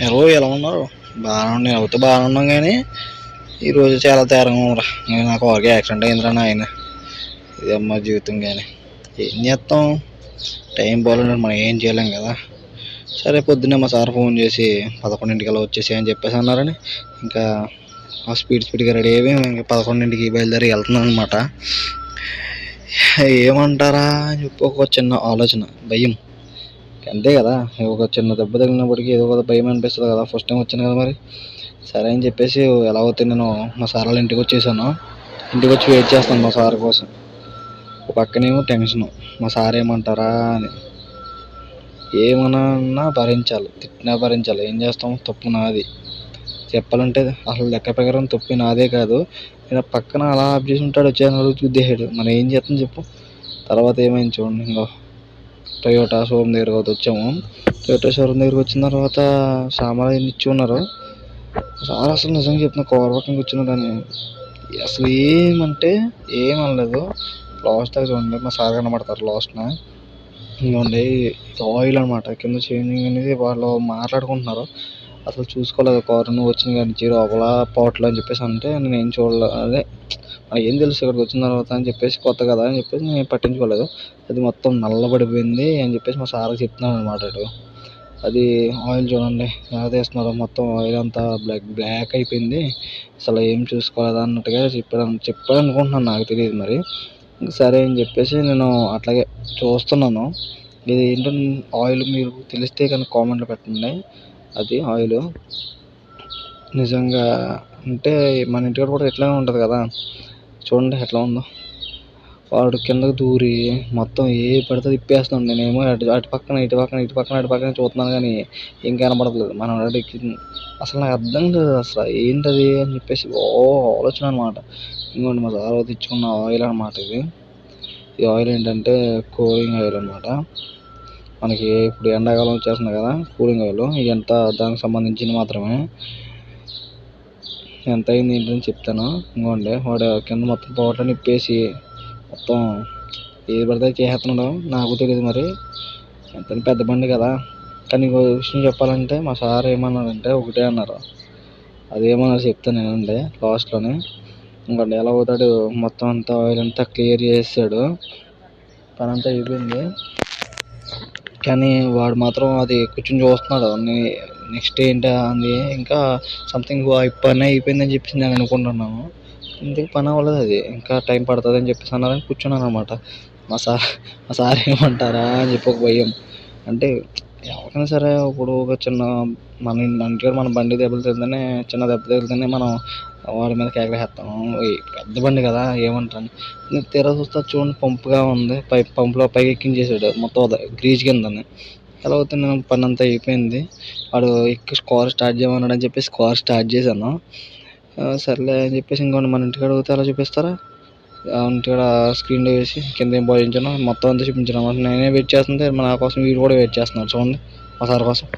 Hello ఎలా ఉన్నారు. బాగానే నేను అవుతే బాగానే ఉన్నాం కానీ ఈరోజు చాలా తేరంగా ఉందిరా నేను నాకు ఒకరికి యాక్సిడెంట్ అయిందిరా నాయన. ఇది అమ్మ జీవితం కానీ ఏం చేస్తాం టైం పోలేదు మనం ఏం చేయలేం కదా. సరే పొద్దున్నే మా సార్ ఫోన్ చేసి పదకొండింటికల్లా వచ్చేసి అని చెప్పేసి అన్నారని. ఇంకా ఆ స్పీడ్ స్పీడ్గా రెడీ అయ్యి ఇంకా పదకొండింటికి బయలుదేరి వెళ్తున్నాను అనమాట ఏమంటారా అని చెప్పి ఒక చిన్న ఆలోచన భయం. అంతే కదా. ఒక చిన్న దెబ్బ తగిలినప్పటికీ ఏదో ఒక భయం అనిపిస్తుంది కదా. ఫస్ట్ టైం వచ్చాను కదా మరి. సరే అని చెప్పేసి ఎలా అవుతే నేను మా సార్ వాళ్ళ ఇంటికి వచ్చేసాను ఇంటికి వచ్చి వెయిట్ చేస్తాను మా సార్ కోసం. పక్కనేమో టెన్షన్ మా సార్ ఏమంటారా అని. ఏమన్నా భరించాలి. తిట్టినా భరించాలి. ఏం చేస్తాం? తప్పు నాది. చెప్పాలంటే అసలు లెక్క ప్రకారం తప్పు నాదే కాదు. నేను పక్కన అలా ఆఫ్ చేసి ఉంటాడు వచ్చాను అడుగు గుద్దేసాడు మనం ఏం చేస్తాం చెప్పు. తర్వాత ఏమైంది చూడండి ఇంకో. టొయోటా షోరూమ్ దగ్గరకు అయితే వచ్చాము. టొయోటా షోరూమ్ దగ్గరికి వచ్చిన తర్వాత సామాన్ అన్ని ఇచ్చి ఉన్నారు సార్ అసలు నిజంగా చెప్తున్నా కవర్ పక్కన కూర్చున్నా కానీ అసలు ఏమంటే ఏం అనలేదు. లాస్ట్ దాకా చూడండి మా సార్ కనబడతారు లాస్ట్న ఇదిగోండి ఆయిల్ అనమాట కింద చేంజింగ్ అనేది వాళ్ళు మాట్లాడుకుంటున్నారు. అసలు చూసుకోలేదు కారు నువ్వు వచ్చిన కానీ జీరో అవలా పోవట్లే అని చెప్పేసి అంటే నేను ఏం చూడలేదు అదే నాకు ఏం తెలుసు ఇక్కడికి వచ్చిన తర్వాత అని చెప్పేసి కొత్త కదా అని చెప్పేసి నేను పట్టించుకోలేదు. అది మొత్తం నల్లబడిపోయింది అని చెప్పేసి మా సార్కి చెప్తున్నాను అనమాట అది ఆయిల్ చూడండి ఎలా తీస్తున్నారు మొత్తం ఆయిల్ అంతా బ్లాక్ బ్లాక్ అయిపోయింది. అసలు ఏం చూసుకోలేదు అన్నట్టుగా చెప్పాను చెప్పాడు అనుకుంటున్నాను నాకు తెలియదు మరి. సరే అని చెప్పేసి నేను అట్లాగే చూస్తున్నాను. ఇది ఏంటో ఆయిల్ మీరు తెలిస్తే కనుక కామెంట్లో పెట్టండి. అది ఆయిల్. నిజంగా అంటే మన ఇంటికాడ కూడా ఇట్లానే ఉంటుంది కదా. చూడండి ఎట్లా ఉందో. వాడు కిందకు దూరి మొత్తం ఏ పడితే అది నేనేమో అటు అటు పక్కన ఇటు పక్కన ఇటు పక్కన అటు పక్కన చూస్తున్నాను కానీ ఏం కనపడట్లేదు. మనం అడిగి అసలు నాకు అర్థం లేదు అసలు ఏంటది అని చెప్పేసి ఓ ఆలోచన అనమాట ఇంకోటి మా సార్ తెచ్చుకున్న ఆయిల్ అనమాట ఇది. ఈ ఆయిల్ ఏంటంటే కూలింగ్ ఆయిల్ అనమాట మనకి ఇప్పుడు ఎండాకాలం వచ్చేస్తుంది కదా కూలింగ్ ఆయిల్. ఎంత దానికి సంబంధించింది మాత్రమే. ఎంత అయింది ఏంటని చెప్తాను. ఇంకోండి వాడు కింద మొత్తం తోటని నిప్పేసి మొత్తం ఏది పడితే చేసేస్తున్నాడు. నాకు తెలియదు మరి. ఎంత పెద్ద బండి కదా. కానీ ఇంకో విషయం చెప్పాలంటే మా సార్ ఏమన్నారంటే ఒకటే అన్నారు. అదేమన్నారు చెప్తాను నేనండి లాస్ట్లోనే. ఇంకా ఎలా అవుతాడు మొత్తం అంతా ఆయిల్ అంతా క్లియర్ చేసాడు. పని అంతా అయిపోయింది. కానీ వాడు మాత్రం అది కూర్చొని చూస్తున్నాడు నెక్స్ట్ ఏంటి అని ఇంకా సంథింగ్ పని అయిపోయిందని చెప్పేసి నేను అనుకుంటున్నాను. ఇంతకీ పని అవ్వలేదు అది? ఇంకా టైం పడుతుంది అని చెప్పేసి అన్నారని కూర్చున్నాను అనమాట మా సార్ మా సార్ ఏమంటారా అని చెప్పి ఒక భయం. అంటే ఎవరికైనా సరే ఇప్పుడు ఒక చిన్న మన ఇంటికాడ మన బండి దెబ్బలు తగిలితేనే చిన్న దెబ్బ తగిలితేనే మనం వాడి మీద కేకలేస్తాం పెద్ద బండి కదా ఏమంటాను తీరా చూస్తే చూడండి పంపుగా ఉంది. పై పంపులో పైకి ఎక్కించేసాడు. మొత్తం గ్రీజ్ కిందని. ఎలా అవుతుంది నేను పని అంతా అయిపోయింది. వాడు ఎక్కి స్కోర్ స్టార్ట్ చేయమన్నాడు అని చెప్పేసి స్కోర్ స్టార్ట్ చేశాను. సర్లే అని చెప్పేసి ఇంకోటి మన ఇంటికాడ పోతే అలా చూపిస్తారా? ఇంటికాడ స్క్రీన్లో వేసి కింద ఏం భోజించాను మొత్తం అంతా చూపించాను. నేనే వెయిట్ చేస్తుంటే నా కోసం వీడు కూడా వెయిట్ చేస్తున్నాడు. చూడండి మా సార్ కోసం.